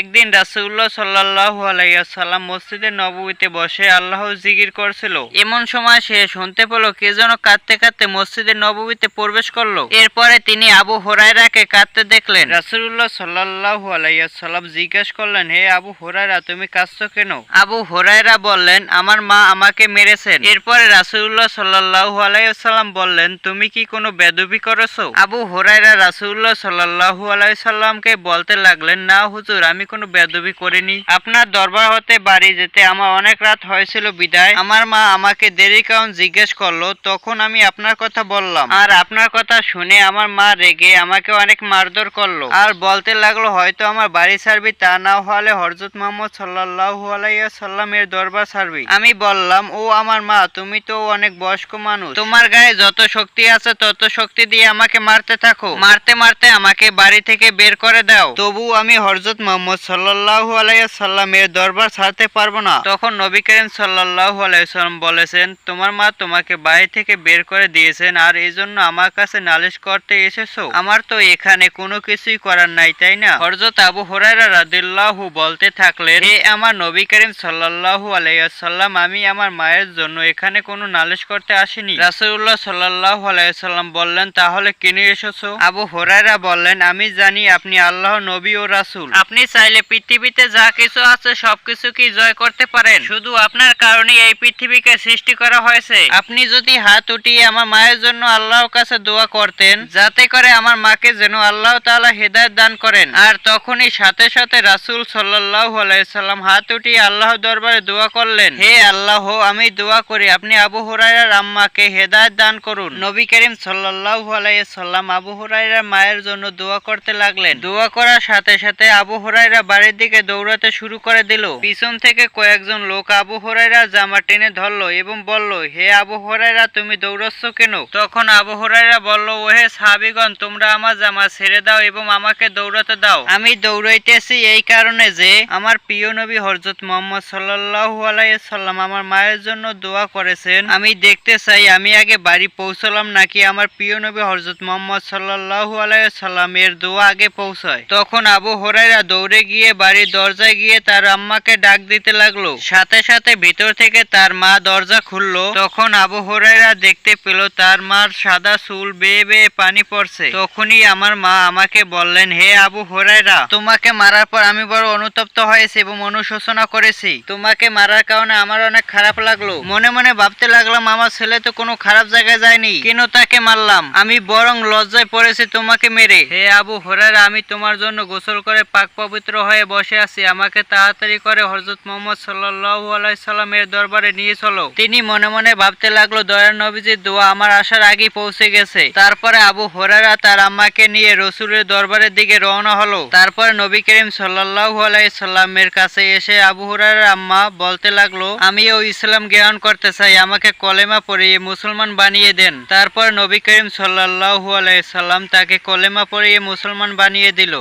একদিন রাসুল্লাহ সাল্লাহ আলাইসাল্লাম মসজিদের নববীতে বসে আল্লাহ জিকির করছিল। এমন সময় সে শুনতে পেল কে যেন কাঁদতে কাঁদতে মসজিদের নববীতে প্রবেশ করল। এরপরে তিনি আবু হোরাইরাকে কাঁদতে দেখলেন। রাসুল্লাহ সাল্লাহ আলাইসাল্লাম জিজ্ঞাসা করলেন, হে আবু হোরাইরা তুমি কাঁদছো কেন? আবু হোরাইরা বললেন, আমার মা আমাকে মেরেছেন। এরপরে রাসুল্লাহ সাল্লাহ আলাইসাল্লাম বললেন, তুমি কি কোনো বেদবি করেছ? আবু হোরাইরা রাসুল্লাহ সাল্লাহু আলাইসাল্লামকে বলতে লাগলেন, না হুজুর, আমি কোনো বেদবি করিনি। আপনার দরবার হতে বাড়ি যেতে আমার অনেক রাত হয়েছিল বিদায়। আমার মা আমাকে দেরি কারণ জিজ্ঞেস করল, তখন আমি আপনার কথা বললাম। আর আপনার কথা শুনে আমার মা রেগে আমাকে অনেক মারধর করল। আর বলতে লাগল, হয়তো আমার বাড়ি ছাড়বি তা না হলে হরজত মোহাম্মদ সাল্লাহু আলাইসাল্লামের দরবার ছাড়বি। আমি বললাম, ও আমার মা, তুমি তো অনেক বয়স্ক মানুষ। তোমার গায়ে যত শক্তি আছে তত শক্তি দিয়ে আমাকে মারতে থাকো। মারতে মারতে আমাকে বাড়ি থেকে বের করে দাও। তবু আমি হরজত মোহাম্মদ সাল্লাহু আলাইসাল্লামের দরবার ছাড়তে পারব না। তখন নবী করিম সাল্লাহু আলাইসাল্লাম বলেছেন তোমার মা তোমাকে বাড়ি থেকে বের করে দিয়েছেন আর এই জন্য আমার কাছে নালিশ করতে এসেছ। আমার তো এখানে কোনো কিছুই করার নাই তাই না? হরজত আবু হরাইরা রাদিল্লাহু বলতে থাকলেন হে আমার নবী করিম সাল্লাহু আলাইসাল্লাম আমি আমার মায়ের জন্য এখানে কোনো নালিশ করতে আসিনি। রাসুল্লাহ সাল্লাহু আলাইসাল্লাম বললেন তাহলে কিনে এসেছ? আবু হরাইরা বললেন আমি জানি আপনি আল্লাহ নবী ও রাসূল। আপনি চাইলে পৃথিবীতে যা কিছু আছে, সবকিছু কি জয় করতে পারেন? শুধু আপনার কারণে এই পৃথিবীকে সৃষ্টি করা হয়েছে। আপনি যদি হাত উঠিয়ে আমার মায়ের জন্য আল্লাহর কাছে দোয়া করতেন, যাতে করে আমার মাকে যেন আল্লাহ তাআলা হেদায়েত দান করেন। আর তখনই সাথে সাথে রাসূল সাল্লাল্লাহু আলাইহি সাল্লাম হাত উঠিয়ে আল্লাহ দরবারে দোয়া করলেন, হে আল্লাহ, আমি দোয়া করি, আপনি আবু হুরায়রার আম্মাকে হেদায়েত দান করুন। নবী করিম সাল্লাল্লাহু আলাইহি সাল্লাম আবু হুরায়রার মায়ের জন্য দোয়া করতে লাগলেন। দোয়া করার সাথে সাথে আবু হুরায়রা বাড়ির দিকে দৌড়াতে শুরু করে দিল। পিছন থেকে কয়েকজন লোক আবু হুরায়রা জামা টেনে ধরলো এবং বলল, হে আবু হুরায়রা, তুমি দৌড়াচ্ছ কেন? তখন আবু হুরায়রা বলল, ওহে সাহাবীগণ, তোমরা আমার জামা ছেড়ে দাও এবং আমাকে দৌড়াতে দাও। আমি দৌড়াইতেছি এই কারণে যে আমার প্রিয় নবী হযরত মুহাম্মদ সাল্লাল্লাহু আলাইহি সাল্লাম আমার মায়ের জন্য দোয়া করেছেন। আমি দেখতে চাই, আমি আগে বাড়ি পৌঁছলাম নাকি আমার প্রিয় নবী হযরত মুহাম্মদ সাল্লাল্লাহু আলাইহি সাল্লাম এর দোয়া আগে পৌঁছায়? তখন আবু হুরায়রা দৌড়ে গিয়ে, বাড়ির দরজায় গিয়ে তার আম্মাকে ডাক দিতে লাগল। সাথে সাথে ভিতর থেকে তার মা দরজা খুললো। তখন আবু হুরায়রা দেখতে পেল তার মার সাদা চুল বেয়ে বেয়ে পানি পড়ছে। তখনই আমার মা আমাকে বললেন, হে আবু হুরায়রা, তোমাকে মারার পর আমি বড় অনুতপ্ত হয়েছি এবং অনুশোচনা করেছি। তোমাকে মারার কারণে আমার অনেক খারাপ লাগল। মনে মনে ভাবতে লাগলাম, আমার ছেলে তো কোনো খারাপ জায়গায় যায়নি। কেন তাকে মারলাম? আমি বরং লজ্জায় পড়েছি তোমাকে মেরে। হে আবু হুরায়রা, আমি তোমার জন্য গোসল করে পাক পবিত্র হয়ে বসে আছি। আমাকে তাড়াতাড়ি করে হযরত মুহাম্মদ সাল্লাল্লাহু আলাইহি সাল্লামের দরবারে নিয়ে চলো। তিনি মনে মনে ভাবতে লাগল দয়ার নবীজির দোয়া আমার আসার আগেই পৌঁছে গেছে। তারপরে আবু হুরায়রা তার আম্মাকে নিয়ে রসুলের দরবারের দিকে রওনা হলো। তারপরে নবী করিম সাল্লাল্লাহু আলাইহি সাল্লামের কাছে এসে আবু হুরায়রার আম্মা বলতে লাগল, আমিও ইসলাম জ্ঞান করতে চাই। আমাকে কলেমা পড়িয়ে মুসলমান বানিয়ে দেন। তারপর নবী করিম সাল্লাল্লাহু আলাইহি সাল্লাম তাকে কলেমা পড়িয়ে মুসলমান বানিয়ে দিল।